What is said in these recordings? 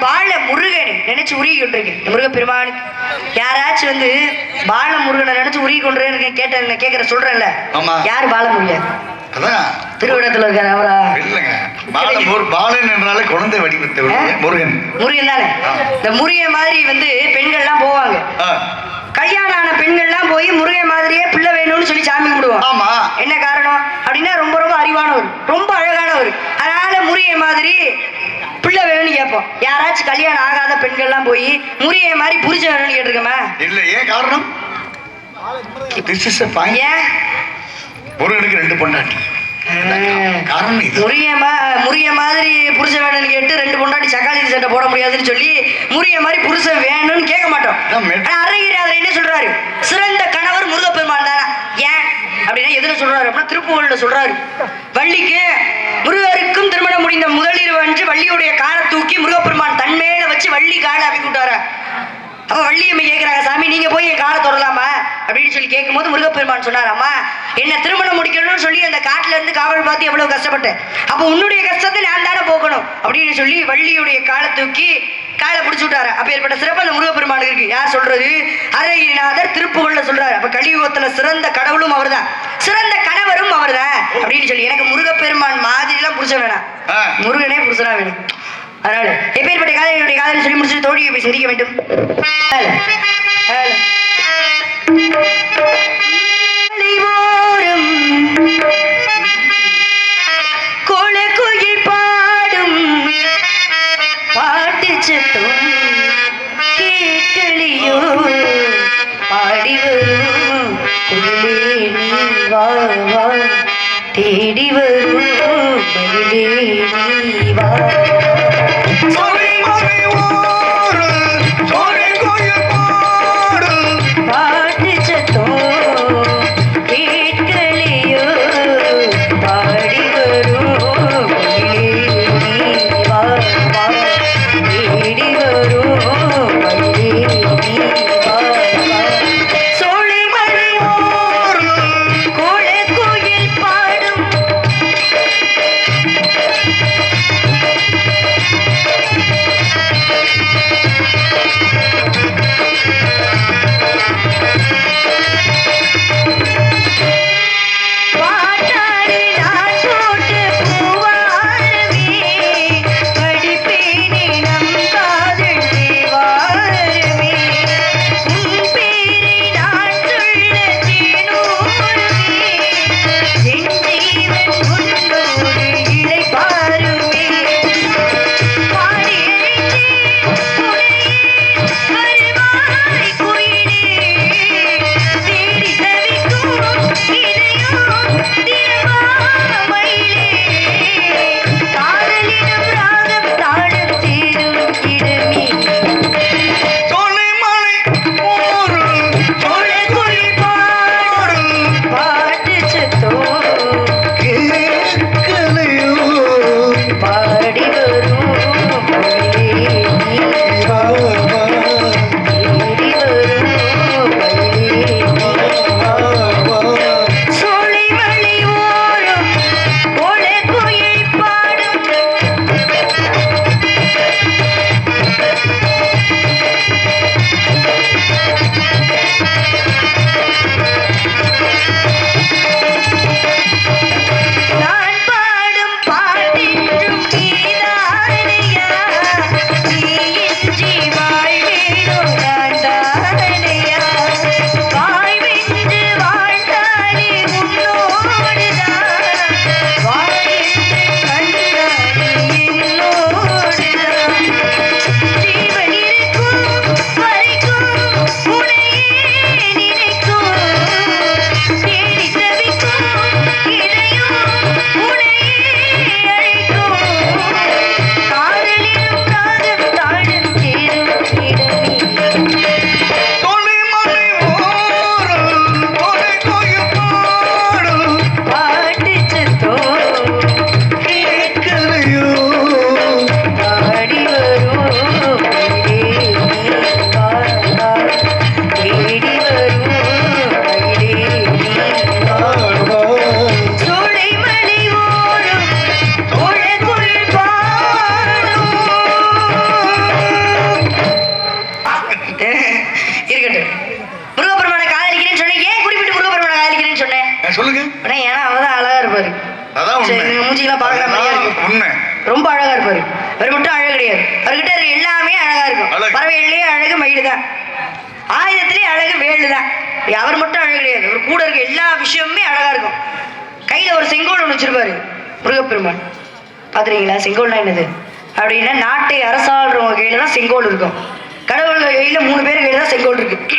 பால முருகனை நினைச்சு உருகி கொண்டிருக்கேன் இந்த முருகப்பெருமான் யாராச்சும் வந்து பால முருகனை நினைச்சு உருகி கொண்டிருக்கேன் கேட்ட கேட்கற சொல்றேன்ல. யார் பாலமுருகன் அதான். திருவிடத்துல இருக்காரு அவரா? இல்லைங்க. பாலன் ஒரு பாலன் என்றாலே குழந்தை வடிவத்தை முருகன். முருகன் தானே? இந்த முருகன் மாதிரி வந்து பெண்கள்லாம் போவாங்க. கல்யாணம் ஆன பெண்கள்லாம் போய் முருகன் மாதிரியே பிள்ளை வேணும்னு சொல்லி சாமி கும்பிடுவோம் ஆமா. என்ன காரணம்? அப்படின்னா ரொம்ப ரொம்ப அறிவானவர் ரொம்ப அழகானவர். அதனால முருகன் மாதிரி பிள்ளை வேணும்னு கேட்போம். யாராச்சும் கல்யாணம் ஆகாத பெண்கள்லாம் போய் முருகன் மாதிரி புரிச்ச வேணும்னு கேட்டிருக்கோமா? இல்ல ஏன் காரணம்? திஸ் இஸ் பாயிண்ட் ஏன்? ரெண்டு பொண்டாட்டி. காரணம் இது. முருகன் மா முருகன் மாதிரி புருஷன் வேணும்னு கேட்டு ரெண்டு பொண்டாட்டி சக்காளி சட்டை போட முடியாதுன்னு சொல்லி முருகன் மாதிரி புருஷன் வேணும்னு கேட்க மாட்டோம். அருணகிரிநாதர் என்ன சொல்றாரு? சிறந்த கணவர் முருகப்பெருமான் தானா ஏன்? அப்படின்னா எதுல சொல்றாரு அப்படின்னா திருப்புகழ்ல சொல்றாரு. வள்ளிக்கு முருகருக்கும் திருமணம் முடிந்த முதலிரவு வந்து வள்ளியுடைய காலை தூக்கி முருகப்பெருமான் தன்மேல வச்சு வள்ளி காலை அமைக்க விட்டாரா அப்ப வள்ளி அம்மை கேட்கிறாங்க சாமி நீங்க போய் என் காலை தொடலாமா? அப்படின்னு சொல்லி கேட்கும்போது முருகப்பெருமான் சொன்னாராம்மா என்ன திருமணம் முடிக்கணும்னு சொல்லி அந்த காட்டுல இருந்து காவல் பார்த்து எவ்வளவு கஷ்டப்பட்டேன். அப்போ உன்னுடைய கஷ்டத்தை நான் தானே போக்கணும். அப்படின்னு சொல்லி வள்ளியுடைய காலை தூக்கி காலை பிடிச்சி விட்டாரு அப்ப ஏற்பட்ட சிறப்பு அந்த முருகப்பெருமானுக்கு இருக்கு. யார் சொல்றது? அருணகிரிநாதர் திருப்புகள்ல சொல்றாரு அப்ப கலியுகத்துல சிறந்த கடவுளும் அவர்தான் சிறந்த கணவரும் அவர்தான் அப்படின்னு சொல்லி எனக்கு முருகப்பெருமான் மாதிரி எல்லாம் புருஷன் வேணாம். முருகனே புருஷனா வேணும் அதனால எப்பேற்பட்ட காதலியுடைய காதலை சொல்லி முடிச்சு தோழியை போய் சிரிக்க வேண்டும் ஹலோ. கேட்கலையோ பாடி வரும் குயிலே நீ வா வா. தேடி வரும் மயிலே நீ வா. அவர் மட்டும் அழகு கிடையாது. அவர்கிட்ட எல்லாமே அழகா இருக்கும். பறவைகள்லயே அழகு மயில் தான் ஆயுதத்திலேயே அழகு வேலு தான் அவர் மட்டும் அழகு கிடையாது. அவர் கூட இருக்க எல்லா விஷயமுமே அழகா இருக்கும். கையில ஒரு செங்கோல் ஒன்று வச்சிருப்பாரு முருகப்பெருமான். பாத்துறீங்களா செங்கோல்னா என்னது? அப்படின்னா நாட்டை அரசாள்றவங்க கையில தான் செங்கோல் இருக்கும். கடவுள் கையில மூணு பேர் கையில தான் செங்கோல் இருக்கு.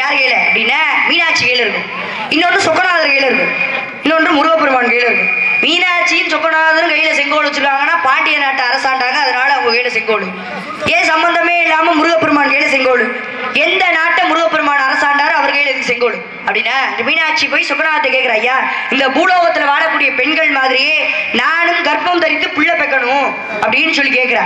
யார் கையில? அப்படின்னா மீனாட்சி கையில இருக்கும். இன்னொன்று சொக்கநாதர் கையில இருக்கும் இன்னொன்று முருகப்பெருமான் கையில இருக்கும் சொக்கநாதர் கையில செங்கோல் வச்சிருக்காங்கன்னா பாண்டிய நாட்டை அரசாண்டாங்க அதனால அவங்க கையில செங்கோல். ஏன் சம்பந்தமே இல்லாம முருகப்பெருமான் கையில செங்கோல்? எந்த நாட்டை முருகப்பெருமான் அரசாண்டாரோ அவர் கையில இருக்கு செங்கோல் அப்படின்னா மீனாட்சி போய் சுக்கநாதத்தை கேட்கிற ஐயா இந்த பூலோகத்துல வாழக்கூடிய பெண்கள் மாதிரியே நானும் கர்ப்பம் தரித்து புள்ள பெக்கணும் அப்படின்னு சொல்லி கேட்கிறா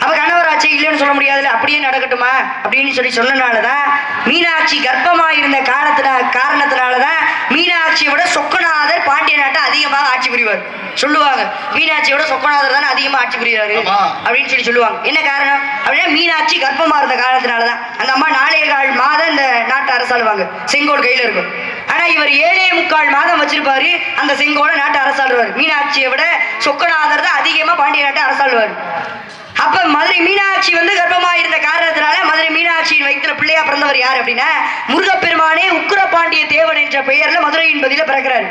அவ கணவராட்சி இல்லைன்னு சொல்ல முடியாதுல்ல அப்படியே நடக்கட்டுமா? அப்படின்னு சொல்லி சொன்னனாலதான் மீனாட்சி கர்ப்பமா இருந்த காலத்தின காரணத்தினாலதான் மீனாட்சியை விட சொக்கநாதர் பாண்டிய நாட்டை அதிகமாக ஆட்சி புரிவார். சொல்லுவாங்க மீனாட்சியோட சொக்கநாதர் தானே அதிகமா ஆட்சி ஆமா. அப்படின்னு சொல்லி சொல்லுவாங்க. என்ன காரணம்? அப்படின்னா மீனாட்சி கர்ப்பமா இருந்த காலத்தினாலதான். அந்த அம்மா நாலே கால் மாதம் இந்த நாட்டு அரசாளுவாங்க செங்கோல் கையில இருக்கும். ஆனா இவர் ஏழே முக்கால் மாதம் வச்சிருப்பாரு. அந்த செங்கோலை நாட்டு அரசாளுவார் மீனாட்சியை விட சொக்கநாதர் தான் அதிகமா பாண்டிய நாட்டை அரசாளுவார் அப்ப மதுரை மீனாட்சி வந்து கர்ப்பமா இருந்த காரணத்தினால மதுரை மீனாட்சியின் வயிற்றுல பிள்ளையா பிறந்தவர் யார் அப்படின்னா முருகப்பெருமானே உக்கிரபாண்டிய தேவன் என்ற பெயர்ல மதுரையின் பதில பிறக்கிறார்.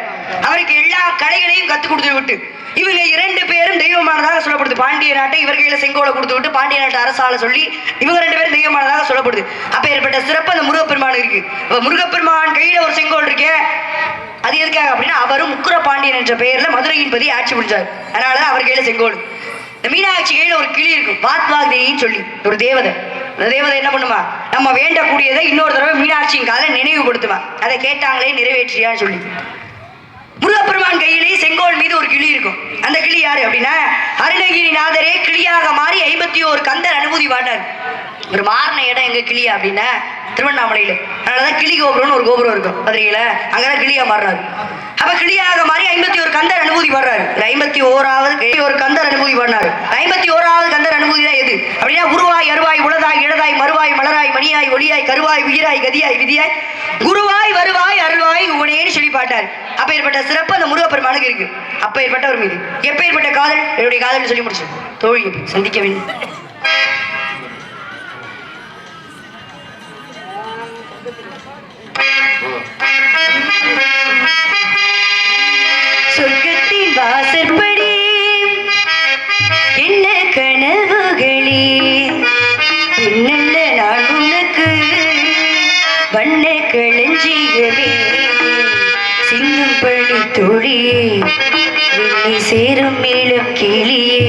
அவருக்கு எல்லா கலைகளையும் கத்து கொடுத்து விட்டு. இவங்க இரண்டு பேரும் தெய்வமானதாக சொல்லப்படுது. பாண்டிய நாட்டை இவர் கையில செங்கோலை கொடுத்து விட்டு பாண்டிய நாட்டை அரசால சொல்லி இவங்க ரெண்டு பேரும் தெய்வமானதாக சொல்லப்படுது. அப்ப ஏற்பட்ட சிறப்பு அந்த முருகப்பெருமான் இருக்கு. முருகப்பெருமான் கையில ஒரு செங்கோல் இருக்கே. அது எதுக்காக அப்படின்னா அவரும் உக்கிர பாண்டியன் என்ற பெயர்ல மதுரையின் பதி ஆட்சி புரிஞ்சார். அதனால அவர் கையில செங்கோல். இந்த மீனாட்சி கையில ஒரு கிளி இருக்கும். பாத்வாக்தேயின்னு சொல்லி ஒரு தேவதை. அந்த தேவதை என்ன பண்ணுமா? நம்ம வேண்டக்கூடியதை இன்னொரு தடவை மீனாட்சியின் காலை நினைவுபடுத்துமா அதை கேட்டாங்களே நிறைவேற்றியான்னு சொல்லி. முருகப்பெருமான் கையிலே செங்கோல் மீது ஒரு கிளி இருக்கும். அந்த கிளி யாரு அப்படின்னா அருணகிரி நாதரே கிளியாக மாறி ஐம்பத்தி ஒரு கந்தர் அனுமதி பாட்டார் ஒரு மாறின இடம் எங்க கிளியா அப்படின்னா திருவண்ணாமலையில. அதனாலதான் கிளி கோபுரம்னு ஒரு கோபுரம் இருக்கும். மதுரையில அங்கதான் கிளியா மாறுறாரு. அப்ப கிளியாக மாறி ஐம்பத்தி ஒரு கந்தர் அனுமதி பாடுறாரு. ஐம்பத்தி ஓராவது ஒரு கந்தர் அனுமதி பாடினாரு. ஐம்பத்தி ஓராவது கந்தர் அனுமதி தான் எது? அப்படின்னா உருவாய் அருவாய் உளதாய் இடதாய் மறுவாய் மலராய் மணியாய் ஒளியாய் கருவாய் உயிராய் கதியாய் விதியாய் குருவாய் வருவாய் அருள்வாய் உவனேன்னு சொல்லி பாட்டார். அப்ப ஏற்பட்ட சிறப்பு அந்த முருகப்பெருமானுக்கு இருக்கு. அப்ப ஏற்பட்டவர் மீது. எப்ப ஏற்பட்ட காதல்? என்னுடைய காதல் சொல்லி முடிச்சு தோழி சந்திக்க வேண்டும். களஞ்சியமே சிங்கம் பணி தொழியே சேரும் மேலும் கிளியே.